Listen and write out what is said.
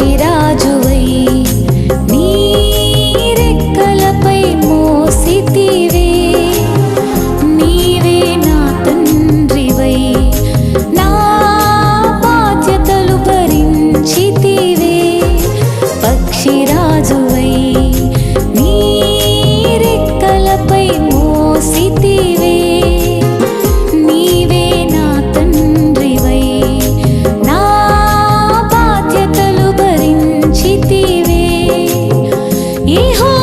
మంచి 以后